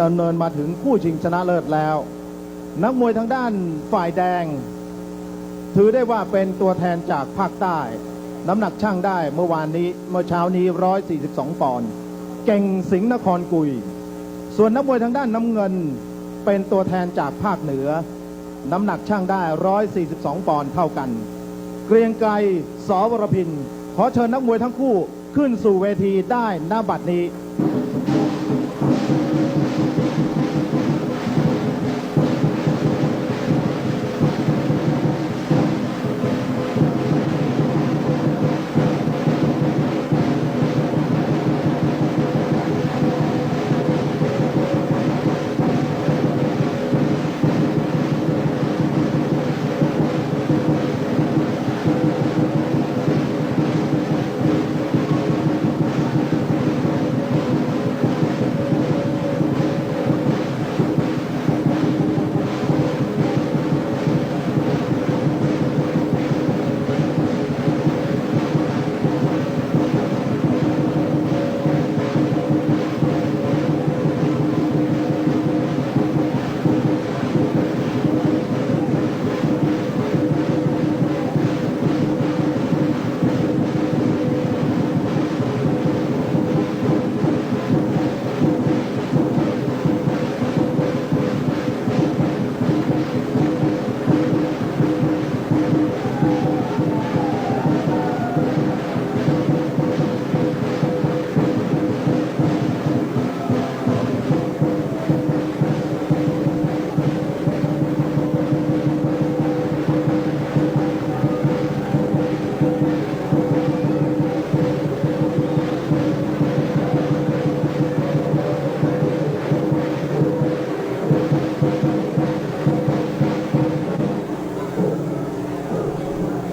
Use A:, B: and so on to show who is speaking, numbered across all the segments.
A: ดำเนินมาถึงคู่ชิงชนะเลิศแล้ว นักมวยทางด้านฝ่ายแดง ถือได้ว่าเป็นตัวแทนจากภาคใต้ น้ำหนักช่างได้เมื่อวานนี้เมื่อเช้านี้ 142 ปอนด์เก่งสิงห์นครกุย ส่วนนักมวยทางด้านน้ำเงิน เป็นตัวแทนจากภาคเหนือ น้ำหนักช่างได้ 142 ปอนด์เท่ากัน เกรียงไกรสวรพินขอเชิญนักมวยทั้งคู่ขึ้นสู่เวทีได้หน้าบัดนี้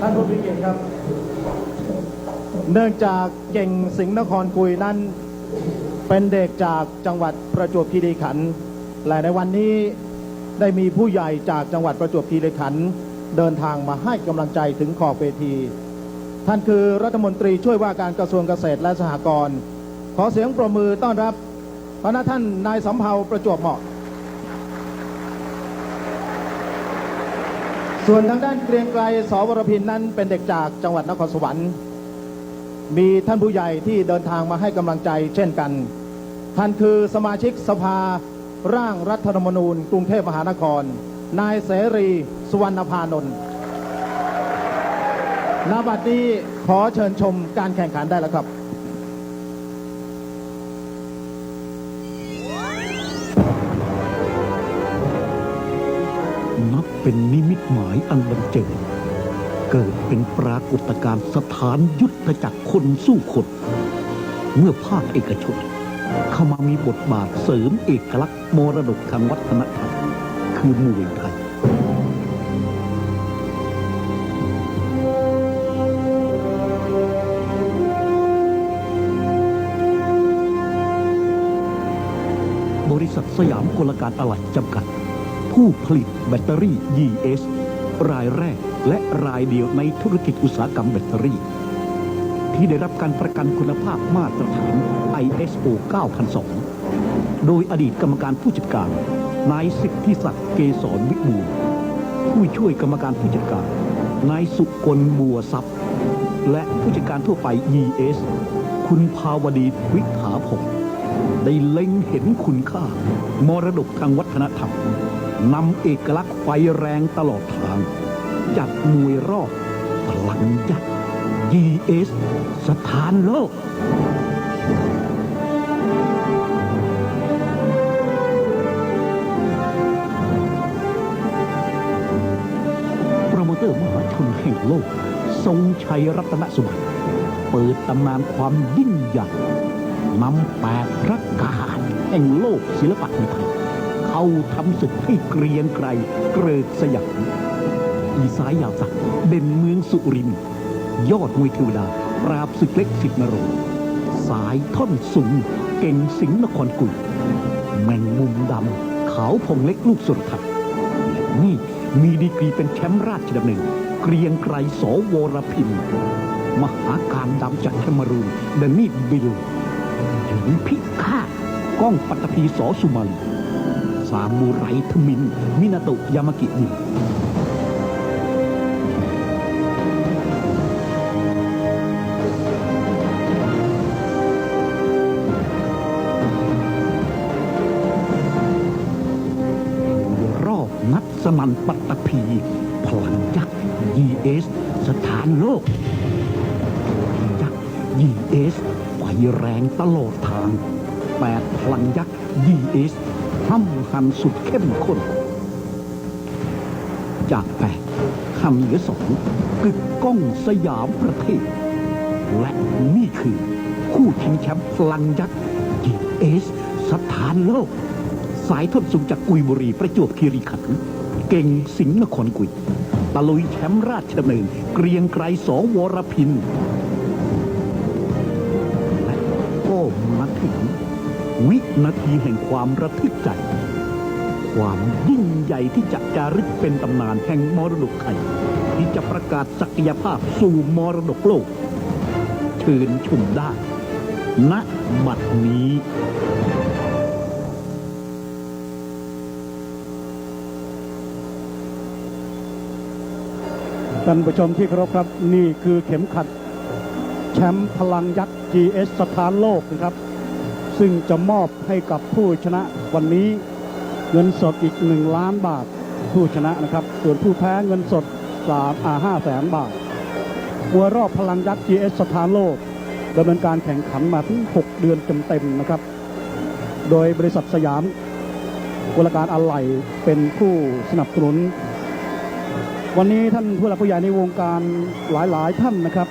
A: ท่านผู้มีเกียรติครับ เนื่องจากเก่งสิงห์นครกุยนั้น เป็นเด็กจากจังหวัดประจวบคีรีขันธ์และในวันนี้ได้มีผู้ใหญ่จากจังหวัดประจวบคีรีขันธ์เดินทางมาให้กำลังใจถึงขอบเวที ท่านคือรัฐมนตรีช่วยว่าการกระทรวงเกษตรและสหกรณ์ขอเสียงปรบมือต้อนรับพระท่านนายสำเภาประจวบเหมาะ ส่วนทางด้านเกรียงไกรสวรพินนั้นเป็นเด็กจากจังหวัดนครสวรรค์ มีท่านผู้ใหญ่ที่เดินทางมาให้กำลังใจเช่นกัน ท่านคือสมาชิกสภาร่างรัฐธรรมนูญ กรุงเทพมหานคร นายเสรี สุวรรณพานนท์ณบัดนี้ขอเชิญชมการแข่งขันได้แล้วครับ
B: เป็นนิมิตหมายอันบันเจิดเกิดเป็นปรากฏการณ์สถานยุทธจักรคนสู้คนเมื่อภาคเอกชน เข้ามามีบทบาทเสริมเอกลักษณ์มรดกทางวัฒนธรรมคือมวยไทยบริษัทสยามกลการอะไหล่จำกัด ผู้ผลิตแบตเตอรี่ ES รายแรกและรายเดียวในธุรกิจอุตสาหกรรมแบตเตอรี่ ที่ได้รับการประกันคุณภาพมาตรฐาน ISO 9002 โดยอดีตกรรมการผู้จัดการ นายสิทธิศักดิ์เกษรวิบูลผู้ช่วยกรรมการผู้จัดการ นายสุกลบัวทรัพย์ และผู้จัดการทั่วไป ES คุณภาวดีวิถาพงศ์ได้เล็งเห็นคุณค่ามรดกทางวัฒนธรรม นำเอกลักษณ์ไฟแรงตลอดทาง จัดมวยรอบพลังยักษ์ GS สถานโลก โปรโมเตอร์มหาชนแห่งโลก ทรงชัยรัตนสุบันเปิดตำนานความยิ่งใหญ่นำแปดพระกาศแห่งโลกศิลปะไทย เข้าทำศึกให้เกรียงไกรเกริกสยามอีสายยาวสักเด่นเมืองสุริน ยอดมวยเทวดา ปราบศึกเล็กสิทธินรงสายท่อนสูง เก่งสิงห์นครกุยแมงมุมดำขาวพงเล็กลูกสุรทัศน์และนี่มีดีกรีเป็นแชมป์ราชดำเนินเกรียงไกรสวรพิมพ์มหาการดำจากแคมารูนเดนิดบิลหญิงพิฆาตก้องปัตตภีสอสุมาลี ซามูไรทมิน มินาโตะยามากิยิมรอบนัดสนันปัตตภีพลังยักษ์ ES สถานโลกยักษ์ ES ไฟแรงตลอดทางแปดพลังยักษ์ ES ห้ำหันสุดเข้มข้น จากแปดคำเหลือสองกึกก้องสยามประเทศ และนี่คือ คู่ชิงแชมป์พลังยักษ์ GS สถานโลก สายทนสูงจากกุยบุรีประจวบคีรีขันธ์เก่งสิงห์นครกุยตะลุยแชมป์ราชดำเนินเกรียงไกรสอวรพินและก็มา วินาทีแห่งความระทึกใจ ความยิ่งใหญ่ที่จะจารึกเป็นตำนานแห่งมรดกไทยที่จะประกาศศักยภาพสู่มรดกโลก เชิญชมได้ ณบัดนี้
C: ท่านผู้ชมที่เคารพครับ นี่คือเข็มขัด แชมป์พลังยักษ์ GS สถานโลกนะครับ ซึ่งจะมอบให้กับผู้ชนะวันนี้เงินสดอีก 1 ล้านบาทผู้ชนะนะครับ ส่วนผู้แพ้เงินสด3อ่า5แสนบาทมวยรอบพลังยักษ์ GS สถานโลกดำเนินการแข่งขันมาถึง 6 เดือนเต็มๆนะครับ โดยบริษัทสยามกุลการอะไหล่เป็นผู้สนับสนุน วันนี้ท่านผู้หลักผู้ใหญ่ในวงการหลายๆ ท่านนะครับ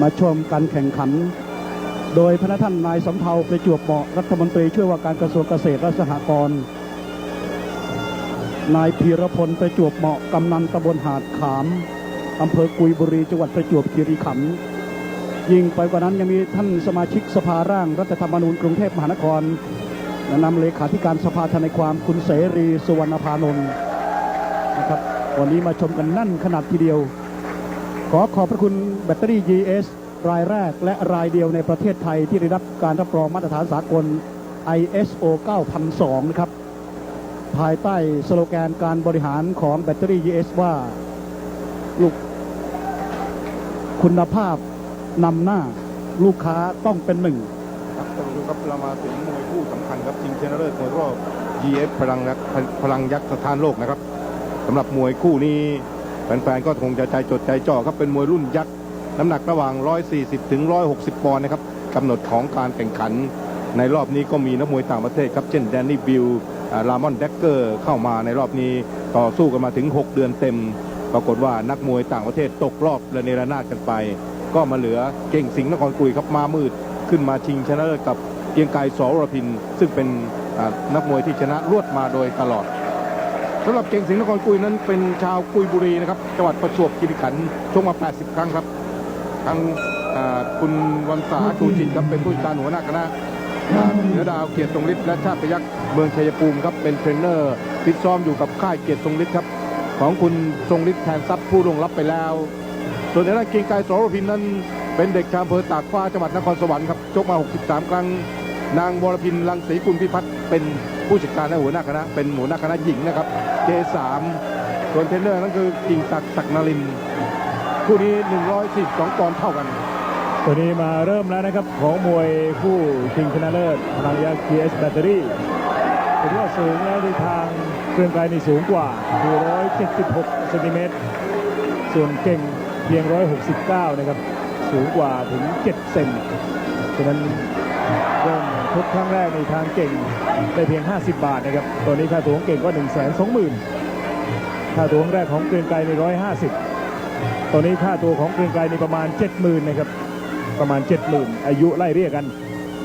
C: มาชมการแข่งขัน โดยพระท่านนายสำเภาประจวบเหมาะรัฐมนตรีช่วยว่าการกระทรวงเกษตรและสหกรณ์นายพีรพลประจวบเหมาะกำนันตำบลหาดขามอำเภอกุยบุรีจังหวัดประจวบคีรีขันธ์ยิ่งไปกว่านั้นยังมีท่านสมาชิกสภาร่างรัฐธรรมนูญกรุงเทพมหานครและนำเลขาธิการสภาทนายความคุณเสรีสุวรรณพานนท์นะครับวันนี้มาชมกันนั่นขนาดทีเดียว ขอขอบพระคุณแบตเตอรี่ GS รายแรกและรายเดียวในประเทศไทยที่ได้รับการรับรองมาตรฐานสากล ISO 9002 นะครับ ภายใต้สโลแกนการบริหารของแบตเตอรี่ GS ว่า ลูกคุณภาพนำหน้าลูกค้าต้องเป็นหนึ่ง
D: ครับท่านผู้ชมครับเรามาถึงมวยคู่สำคัญครับชิงชนะเลิศมวยรอบ GF พลังยักษ์พลังยักษ์สถานโลกนะครับสำหรับมวยคู่นี้แฟนๆก็คงจะใจจดใจจ่อครับเป็นมวยรุ่นยักษ์ น้ำหนักระหว่าง 140 ถึง 160 ปอนด์นะครับกำหนดของการแข่งขัน ในรอบนี้ก็มีนักมวยต่างประเทศครับ เช่นแดนนี่บิลลามอนเดกเกอร์เข้ามาในรอบนี้ต่อสู้กันมาถึง 6 เดือนเต็ม ปรากฏว่านักมวยต่างประเทศตกรอบระเนระนาดกันไป ก็มาเหลือเก่งสิงห์นครกุยครับมามืดขึ้นมาชิงชนะเลิศกับเกียงไกรสอวรพิน ซึ่งเป็นนักมวยที่ชนะรวดมาโดยตลอดสำหรับเก่งสิงห์นครกุยนั้นเป็นชาวกุยบุรีนะครับจังหวัดประจวบคีรีขันธ์ชกมา 80 ครั้งครับ ทางคุณวันษาชูจิตครับเป็นผู้จัดการหัวหน้าคณะเหนือดาวเกียรติทรงฤทธิ์และชาติพยักษ์เมืองชัยภูมิครับเป็นเทรนเนอร์ฟิตซ้อมอยู่กับค่ายเกียรติทรงฤทธิ์ครับของคุณทรงฤทธิ์แทนทรัพย์ผู้ลงรับไปแล้ว ส่วนในด้านเกียงไกรสรพินนั้น เป็นเด็กชาวอำเภอตากฟ้าจังหวัดนครสวรรค์ครับชกมา 63 ครั้ง นางวรพินรังสีกุลพิพัฒน์เป็นผู้จัดการและหัวหน้าคณะเป็นหัวหน้าคณะหญิงนะครับ J3 ส่วนเทรนเนอร์นั่นคือกิ่งศักดิ์ศักดิ์นรินทร์ คู่นี้142ปอนด์เท่ากัน
C: ตัวนี้มาเริ่มแล้วนะครับ ของมวยคู่ชิงชนะเลิศพลังยักษ์ GS แบตเตอรี่ถือว่าสูงแล้วในทางเครื่องไกลนี่สูงกว่าคือ176เซนติเมตร ส่วนเก่งเพียง 169 นะครับ สูงกว่าถึง 7 เซนฉะนั้นเริ่มทุกครั้งแรกในทางเก่งได้เพียง 50 บาทนะครับตอนนี้ค่าตัวของเก่งก็ 1 2 0 0 0 0ค่าตัวแรกของเกรียงไกรใน150 ตอนนี้ค่าตัวของเกรียงไกรในประมาณ 70,000นะครับประมาณ 70,000 อายุไล่เรียกกัน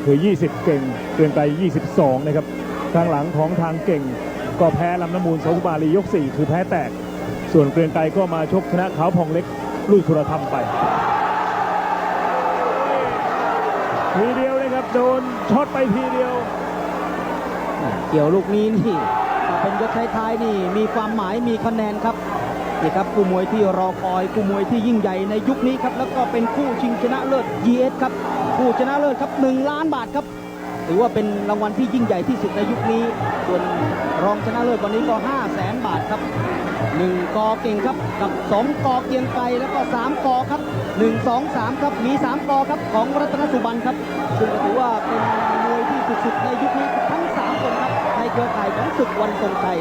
C: คือ 20 เก่งเกรียงไกร22 นะครับทางหลังของทางเก่ง ก็แพ้ลำน้ำมูลสงสุมาลียก 4 คือแพ้แตก ส่วนเกรียงไกรก็มาชกชนะขาวพองเล็กลูกธุรธรรมไปทีเดียวนะครับโดนช็อตไปทีเดียว
E: เกี่ยวลูกนี้นี่เป็นยกท้ายๆนี่มีความหมายมีคะแนนครับ นี่ครับคู่มวยที่รอคอยคู่มวยที่ยิ่งใหญ่ในยุคนี้ครับแล้วก็เป็นคู่ชิงชนะเลิศ GS ครับคู่ชนะเลิศครับ1ล้านบาทครับถือว่าเป็นรางวัลที่ยิ่งใหญ่ที่สุดในยุคนี้ ส่วนรองชนะเลิศวันนี้ก็5 0 0แสนบาทครับ 1 กอเก่งครับ กับ 2 กอเกียงไกรแล้วก็ 3 กอครับ 1 2 3 ครับ มี 3 กอครับของรัตนสุบันครับ ซึ่งถือว่าเป็นมวยที่สุดๆในยุคนี้ทั้ง 3 คนครับในเครือข่ายของศึกวันทรงชัย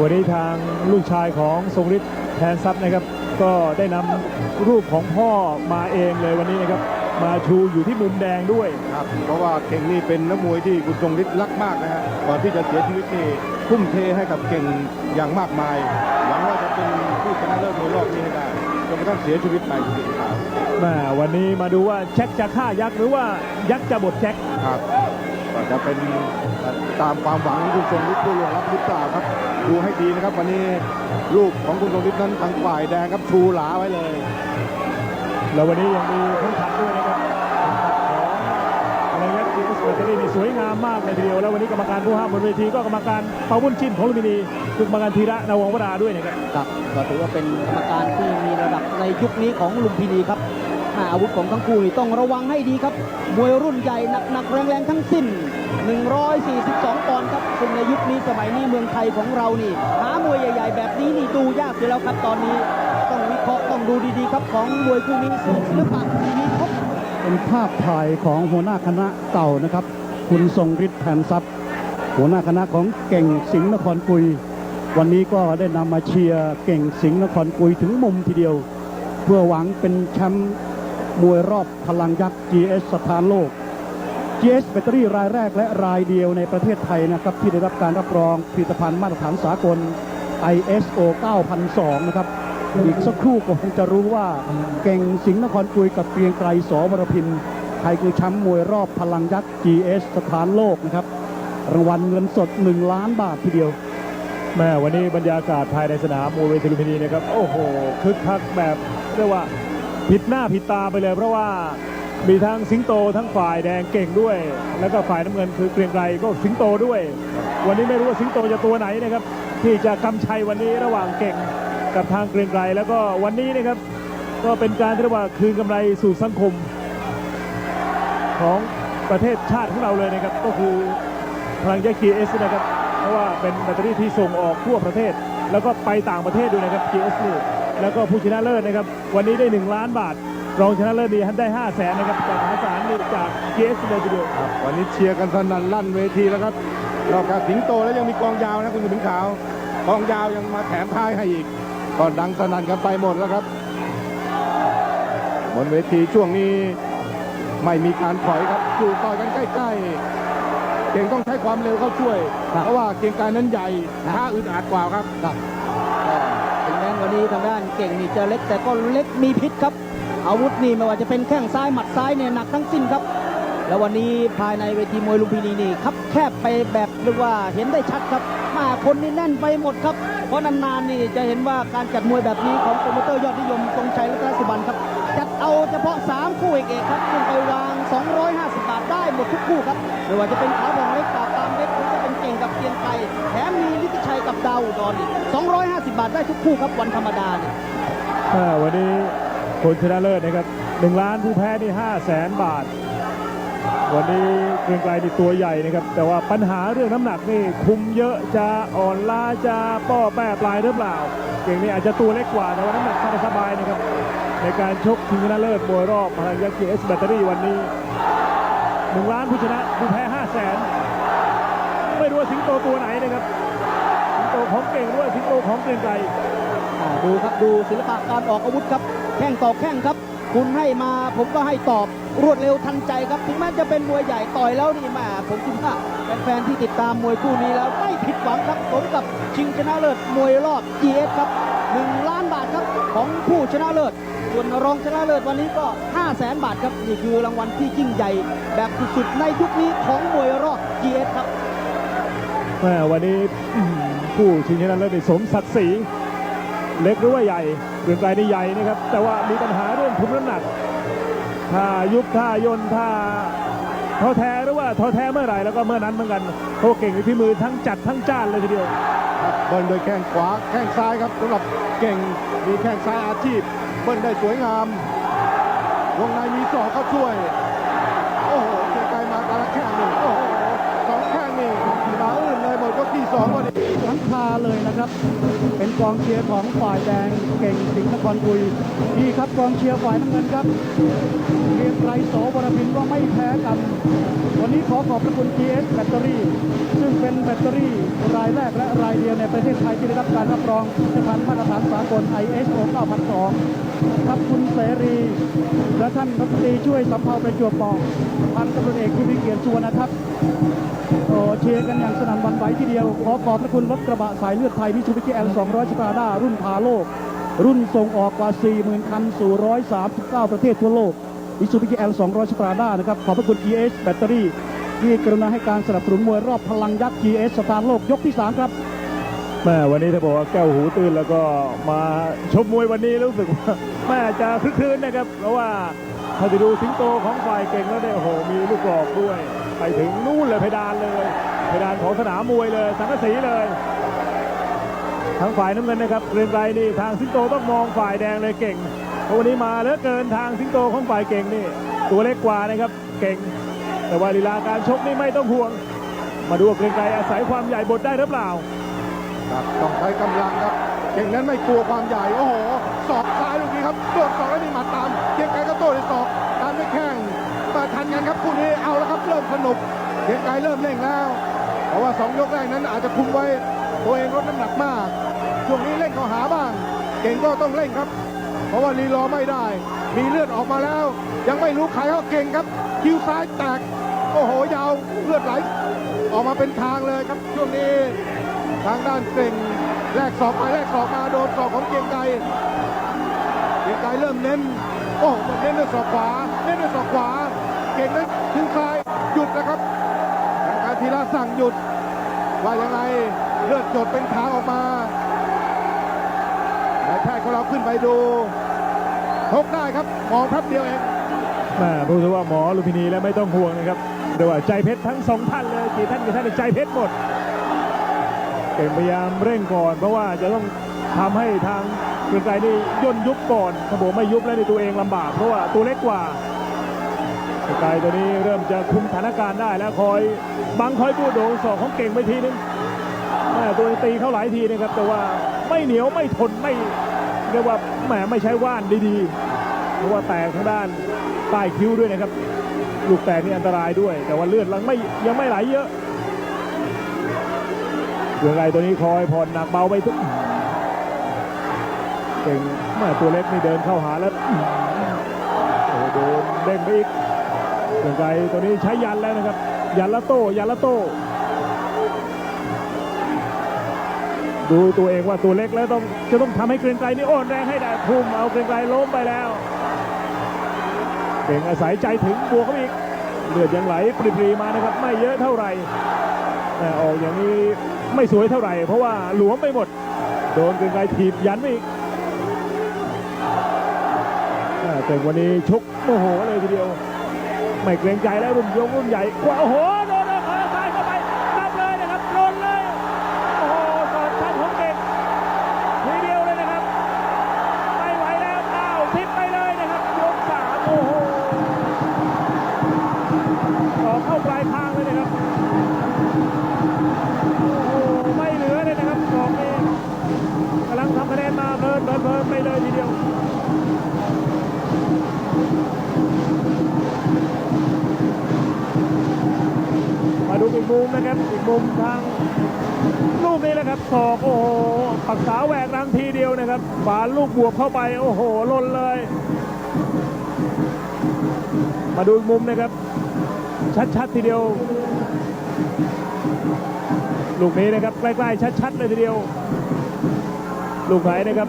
C: วันนี้ทางลูกชายของทรงฤทธิ์แทนทรัพย์นะครับ ก็ได้นำรูปของพ่อมาเองเลยวันนี้นะครับ มาชูอยู่ที่มุมแดงด้วย
D: ครับ เพราะว่าเก่งนี่เป็นนักมวยที่คุณทรงฤทธิ์รักมากนะฮะก่อนที่จะเสียชีวิตนี่ทุ่มเทให้กับเก่งอย่างมากมายหวังว่าจะเป็นผู้ชนะเลิศมวยรอบนี้ให้ได้จนกระทั่งเสียชีวิตไปจริงๆครับ
C: แม่วันนี้มาดูว่าแจ็คจะฆ่ายักษ์หรือว่ายักษ์จะบดแจ็ค
D: ครับ ก็จะเป็นตามความหวังของคุณทรงฤทธิ์ผู้ล่วงลับหรือเปล่าครับ ดูให้ดีนะครับ วันนี้รูปของคุณทรงฤทธิ์นั้นทางฝ่ายแดงครับชูหลาไว้เลย
C: แล้ววันนี้ยังมีเข็มขัดด้วยนะครับเข็มขัดขอะไรยักษ์จีเอสเบอร์เตอรี่นี่สวยงามมากเลยทีเดียวแล้ววันนี้กรรมการผู้ห้ามบนเวทีก็กรรมการเปาบุญชินของลุมพินีคือกรรมการธีระนาวงวราด้วยนะครับ
E: ก็ถือว่าเป็นกรรมการที่มีระดับในยุคนี้ของลุมพินีครับ อาวุธของทั้งคู่นี่ต้องระวังให้ดีครับ มวยรุ่นใหญ่หนักๆแรงๆทั้งสิ้น 142 ปอนด์ครับซึ่งในยุคนี้สมัยนี้เมืองไทยของเรานี่ หามวยใหญ่ ๆ แบบนี้นี่ดูยากอยู่แล้วครับตอนนี้ ต้องวิเคราะห์ต้องดูดีๆครับของมวยคู่นี้ศิลปะมีครบ
F: เป็นภาพถ่ายของหัวหน้าคณะเก่านะครับ คุณทรงฤทธิ์แทนทรัพย์ หัวหน้าคณะของเก่งสิงห์นครกุย วันนี้ก็ได้นำมาเชียร์เก่งสิงห์นครกุยถึงมุมทีเดียว เพื่อหวังเป็นแชมป์ มวยรอบพลังยักษ์ GS สถานโลก GS แบตเตอรี่รายแรกและรายเดียวในประเทศไทยนะครับที่ได้รับการรับรองผลิตภัณฑ์มาตรฐานสากล ISO 9002 นะครับ อีกสักครู่ก็คงจะรู้ว่าเก่งสิงห์นครกุยกับเกรียงไกรสอมรพินใครคือแชมป์มวยรอบพลังยักษ์ GS สถานโลกนะครับรางวัลเงินสด 1 ล้านบาททีเดียว
C: แม่วันนี้บรรยากาศภายในสนามมวยเวทีลุมพินีนะครับ โอ้โหคึกคักแบบเรียกว่า ผิดหน้าผิดตาไปเลย เพราะว่ามีทั้งสิงโตทั้งฝ่ายแดงเก่งด้วย แล้วก็ฝ่ายน้ำเงินคือเกรียงไกรก็สิงโตด้วย วันนี้ไม่รู้ว่าสิงโตจะตัวไหนนะครับที่จะกำชัยวันนี้ระหว่างเก่งกับทางเกรียงไกรแล้วก็วันนี้นะครับ ก็เป็นการที่เรียกว่าคืนกำไรสู่สังคม ของประเทศชาติของเราเลยนะครับ ก็คือพลังยักษ์ GS นะครับเพราะว่าเป็นแบตเตอรี่ที่ส่งออกทั่วประเทศ แล้วก็ไปต่างประเทศด้วยนะครับ GS นี่ แล้วก็ผู้ชนะเลิศนะครับ วันนี้ได้ 1 ล้านบาท รองชนะเลิศนี่ได้5 0 0แสนนะครับจากมหาศาลนี่จาก GS เลยทีเดียว
D: วันนี้เชียร์กันสนั่นลั่นเวทีแล้วครับนอกจากสิงโตแล้วยังมีกองยาวนะคุณสิงขาวกองยาวยังมาแถมท้ายให้อีกก็ดังสนั่นกันไปหมดแล้วครับบนเวทีช่วงนี้ไม่มีการถอยครับอยู่ต่อยกันใกล้ๆ เก่งต้องใช้ความเร็วเข้าช่วย
E: ครับ
D: เพราะว่าเก่งกายนั้นใหญ่
E: ครับ
D: ช้าอึดอัดกว่าครับ
E: ครับก็ถึงแม้ วันนี้ทางด้านเก่งนี่จะเล็กแต่ก็เล็กมีพิษครับ อาวุธนี่ไม่ว่าจะเป็นแข้งซ้ายหมัดซ้ายเนี่ยหนักทั้งสิ้นครับ แล้ววันนี้ภายในเวทีมวยลุมพินีนี่ครับแคบไปแบบเรียกว่าเห็นได้ชัดครับมาคนนี่แน่นไปหมดครับ เพราะนานๆนี่จะเห็นว่าการจัดมวยแบบนี้ของโปรโมเตอร์ยอดนิยมทรงชัยรัตนสุบันครับ จัดเอาเฉพาะ 3 คู่เอกครับขึ้นไปวาง 250 บาทได้หมดทุกคู่ครับไม่ว่าจะเป็นขาวบองเล็กปราบตามเล็ กับเกียงไกรแถมมีลิทธิชัยกับดาวอุดรอีก250 บาทได้ทุกคู่ครับวันธรรมดาเนี่ย
C: อ่าวันนี้คนชนะเลิศนะครับหนึ่งล้านผู้แพ้นี่ห้าแสนบาท วันนี้เกรียงไกรนี่ตัวใหญ่นะครับ แต่ว่าปัญหาเรื่องน้ำหนักนี่คุมเยอะจะอ่อนล้าจะป้อแป้ปลายหรือเปล่า เก่งนี่อาจจะตัวเล็กกว่าแต่ว่าน้ำหนักสบายๆนะครับ ในการชกชิงชนะเลิศมวยรอบพลังยักษ์เอสแบตเตอรี่วันนี้หนึ่งล้านผู้ชนะผู้แพ้ห้าแสน ว่าสิงโตตัวไหนนะครับสิงโตของเก่งหรือว่าสิงโตของเกรียงไกร
E: อ่าดูครับดูศิลปะการออกอาวุธครับ แข้งต่อแข้งครับ คุณให้มาผมก็ให้ตอบรวดเร็วทันใจครับ ถึงแม้จะเป็นมวยใหญ่ต่อยแล้วนี่แหมาผมคิดว่าแฟนๆที่ติดตามมวยคู่นี้แล้วไม่ผิดหวังครับสมกับชิงชนะเลิศมวยรอบ GS ครับ1ล้านบาทครับของผู้ชนะเลิศส่วนรองชนะเลิศวันนี้ก็5 0 0แสนบาทครับนี่คือรางวัลที่ยิ่งใหญ่ แบบสุดๆในยุคนี้ของมวยรอบ GS ครับ
C: แม่วันนี้ผู้ชิงชนะเลิศนี่สมศักดิ์ศรีเล็กหรือว่าใหญ่เรียงไกรนี่ใหญ่นะครับ แต่ว่ามีปัญหาเรื่องคุมน้ำหนักถ้ายุบถ้ายนถ้าท้อแท้หรือว่าท้อแท้เมื่อไหร่แล้วก็เมื่อนั้นเหมือนกันเขาเก่งในที่มือทั้งจัดทั้งจ้านเลยทีเดียว
D: เบิ้ลโดยแข้งขวาแข้งซ้ายครับสำหรับเก่งมีแข้งซ้ายอาชีพ เบิ้ลได้สวยงามวงในมีศอกเข้าช่วย โอ้โหเกียงไกรมาการละแข้งหนึ่ง สองพอดี
F: หลังคาเลยนะครับ เป็นกองเชียร์ของฝ่ายแดงเก่งสิงห์นครปุยนี่ครับกองเชียร์ฝ่ายน้ำเงินครับเรียงไกรโสวรพินว่าไม่แพ้กัน วันนี้ขอขอบพระคุณ GS แบตเตอรี่ ซึ่งเป็นแบตเตอรี่รายแรกและรายเดียวในประเทศไทยที่ได้รับการรับรองผลิตภัณฑ์มาตรฐานสากล ISO 9002ครับคุณเสรีและท่านรัฐมนตรีช่วยสำเภาประจวบปองพันตำรวจเอกคุณวิเกียรติสุวรรณทัศน์ เชียร์กันอย่างสนั่นวันไหวทีเดียว ขอขอบพระคุณรถกระบะสายเลือดไทยมิซูบิชิแอล200สตาร์ด้ารุ่นพาโลก รุ่นส่งออกกว่า 40,000 คันสู่ 139 ประเทศทั่วโลกมิซูบิชิแอล200สตาร์ด้านะครับ ขอบพระคุณ GS แบตเตอรี่ที่กรุณาให้การสนับสนุนมวยรอบพลังยักษ์ GS สตาร์โลกยกที่ 3 ครับ
C: แม่วันนี้ถ้าบอกว่าแก้วหูตื่นแล้วก็มาชมมวยวันนี้รู้สึกว่าแม่จะคลึกครื้นนะครับ เพราะว่าถ้าจะดูสิงโตของฝ่ายเก่งแล้วเนี่ยโอ้โหมีลูกหลอกด้วย ไปถึงนู่นเลยเพดานเลย เพดานของสนามมวยเลย สังกะสีเลย ทางฝ่ายน้ำเงินนะครับเรียนไรนี่ทางสิงโตต้องมองฝ่ายแดงเลยเก่งเพราะวันนี้มาเหลือเกินทางสิงโตของฝ่ายเก่งนี่ ตัวเล็กกว่านะครับเก่ง แต่ว่าลีลาการชกนี่ไม่ต้องห่วง มาดูเกรงไกรอาศัยความใหญ่บดได้หรือเปล่า
D: ครับต้องใช้กำลังครับเก่งนั้นไม่กลัวความใหญ่โอ้โหศอกซ้ายลูกนี้ครับโดนศอกแล้วมีหมัดตามเกียงไกรก็โต้ด้วยศอกตามด้วยแข้ง ทันกันครับคู่นี้เอาแล้วครับเริ่มสนุกเกียงไกรเริ่มเร่งแล้ว เพราะว่าสองยกแรกนั้นอาจจะคุมไว้ตัวเองลดน้ำหนักมากช่วงนี้เร่งเขาหาบ้าง เก่งก็ต้องเร่งครับ เพราะว่ารีรอไม่ได้ มีเลือดออกมาแล้ว ยังไม่รู้ใครเขาเก่งครับ คิ้วซ้ายแตกโอ้โหยาวเลือดไหลออกมาเป็นทางเลยครับ ช่วงนี้ทางด้านเก่งแลกศอกไปแลกศอกมาโดนศอกของเกียงไกรเกียงไกรเริ่มเน้นโอ้โหเน้นด้วยศอกขวาเน้นด้วยศอกขวา เก่งนั้นทิ้งซ้ายหยุดนะครับทางการทีละสั่งหยุด ว่ายังไงเลือดหยดเป็นทาออกมานายแพทย์ของเราขึ้นไปดูทกได้ครับมองแป๊บเดียวเอง
C: แม่รู้สึกว่าหมอลุพินีแล้วไม่ต้องห่วงนะครับเดี๋ยวว่าใจเพชรทั้งสองท่านเลยกี่ท่านกี่ท่านใจเพชรหมดเก่งพยายามเร่งก่อน เพราะว่าจะต้องทำให้ทางเกรียงไกรนี่ย่นยุบก่อนถ้าบอกไม่ยุบแล้วในตัวเองลำบากเพราะว่าตัวเล็กกว่า เกรียงไกรตัวนี้เริ่มจะคุมสถานการณ์ได้แล้วคอยบังคอยบูโดนสอกของเก่งไปทีนึงแม่ตัวตีเข้าหลายทีนะครับ แต่ว่าไม่เหนียวไม่ทนไม่เรียกว่าแหมไม่ใช้ว่านดีๆ เพราะว่าแตกทางด้านใต้คิ้วด้วยนะครับ ลูกแตกนี่อันตรายด้วย แต่ว่าเลือดยังไม่ยังไม่ไหลเยอะเรือไรตัวนี้คอยผ่อนหนักเบาไปทุกเก่งแม่ตัวเล็กนี่เดินเข้าหาแล้วโอ้โหโดนเด้งไปอีก เรือไรตัวนี้ใช้ยันแล้วนะครับ ยันละโต้ยันละโต้ดูตัวเองว่าตัวเล็กแล้วต้องจะต้องทำให้เกรียงไกรนี่อ่อนแรงให้ได้ทุ่มเอาเกรียงไกรล้มไปแล้วเก่งอาศัยใจถึงบวกเขาอีกเลือดยังไหลปรีๆมานะครับ ไม่เยอะเท่าไหร่แต่ออกอย่างนี้ไม่สวยเท่าไหร่ เพราะว่าหลวมไปหมด โดนเกรียงไกรถีบยันไปอีกอ่าแต่วันนี้ชกโมโหเลยทีเดียว ไม่เกรงใจแล้วรุ่นยงรุ่นใหญ่กว่าโอ้โหโดนเอาขาซ้ายเข้าไปนับเลยนะครับโดนเลย โอ้โหกอดชั้นของเก่งทีเดียวเลยนะครับไม่ไหวแล้วอ้าวพลิกไปเลยนะครับยกสามโอ้โหต่อเข้าปลายทางเลย ครับอีกมุมทางลูกนี้แหละครับศอกโอ้โหปักษาแหวกรังทีเดียวนะครับฝาลูกบวกเข้าไปโอ้โหล่นเลย มาดูมุมนะครับ ชัดๆทีเดียว ลูกนี้นะครับใกล้ๆชัดๆเลยทีเดียว ลูกไหนนะครับ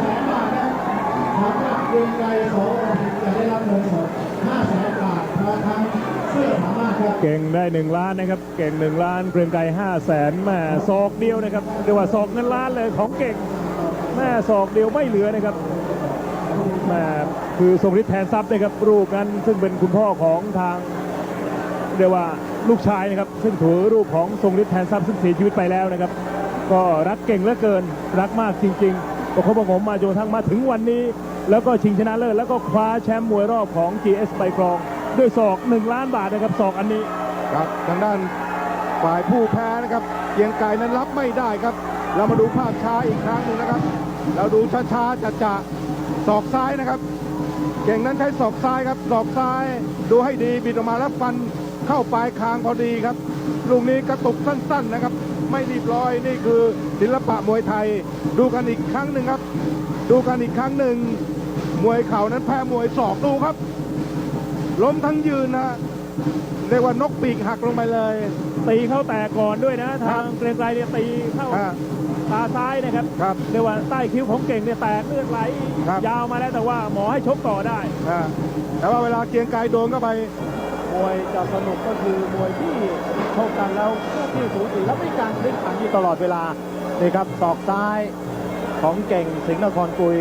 A: เรียนไกลสองจะได้รับเงินสด5แสนบาทพร้อมทั้งเสื้อสามารถครับ
C: เก่งได้หนึ่งล้านนะครับ เก่งหนึ่งล้านเกรียงไกรห้าแสนแม่ศอกเดียวนะครับเรียกว่าศอกเงินล้านเลยของเก่งแม่ศอกเดียวไม่เหลือนะครับแม่คือทรงฤทธิ์แทนทรัพย์นะครับรูปนั้นซึ่งเป็นคุณพ่อของทางเรียกว่าลูกชายนะครับ ซึ่งถือรูปของทรงฤทธิ์แทนทรัพย์ซึ่งเสียชีวิตไปแล้วนะครับ ก็รักเก่งเหลือเกินรักมากจริง ๆ ก็เขาบอกผมมาจนกระทั่งมาถึงวันนี้ แล้วก็ชิงชนะเลิศแล้วก็คว้าแชมป์มวยรอบของ GS ไปครอง ด้วยศอก 1 ล้านบาทนะครับศอกอันนี้
D: ครับทางด้านฝ่ายผู้แพ้นะครับเกียงไกรนั้นรับไม่ได้ครับ เรามาดูภาพช้าอีกครั้งหนึ่งนะครับ เราดูช้าๆจะจะศอกซ้ายนะครับ เก่งนั้นใช้ศอกซ้ายครับศอกซ้ายดูให้ดีบิดออกมาแล้วฟันเข้าปลายคางพอดีครับลูกนี้กระตุกสั้น ๆนะครับ ไม่รีบร้อยนี่คือศิลปะมวยไทย ดูกันอีกครั้งหนึ่งครับ ดูกันอีกครั้งหนึ่งมวยเข่านั้นแพ้มวยศอกดูครับ ล้มทั้งยืนนะฮะเรียกว่านกปีกหักลงไปเลย
C: ตีเข้าแตกก่อนด้วยนะ ทางเกรียงไกรเนี่ยตีเข้า
D: ฮะ
C: ตาซ้ายนะครับ
D: ครับ
C: เรียกว่าใต้คิ้วของเก่งเนี่ยแตกเลือดไหล
D: ครับ
C: ยาวมาแล้วแต่ว่าหมอให้ชกต่อได้
D: อ่าแต่ว่าเวลาเกรียงไกรโดนเข้าไป
A: มวยจะสนุกก็คือมวยที่ชกกันแล้วคู่ที่สูสีแล้วมีการพลิกผันอยู่ตลอดเวลานี่ครับศอกซ้ายของเก่งสิงห์นครกุย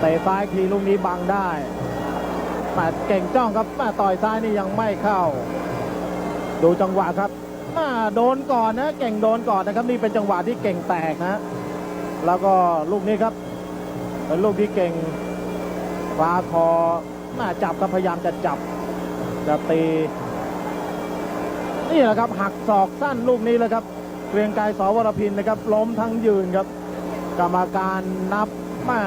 A: เตะซ้ายทีลูกนี้บังได้แต่เก่งจ้องครับแม่ต่อยซ้ายนี่ยังไม่เข้า ดูจังหวะครับอ่าโดนก่อนนะ เก่งโดนก่อนนะครับนี่เป็นจังหวะที่เก่งแตกนะ แล้วก็ลูกนี้ครับเป็นลูกที่เก่งคว้าคอน่าจับครับพยายามจะจับ จะตี นี่แหละครับ หักศอกสั้นลูกนี้แลยครับเกรียงไกรสวรพินนะครับ ล้มทั้งยืนครับ กรรมการนับมา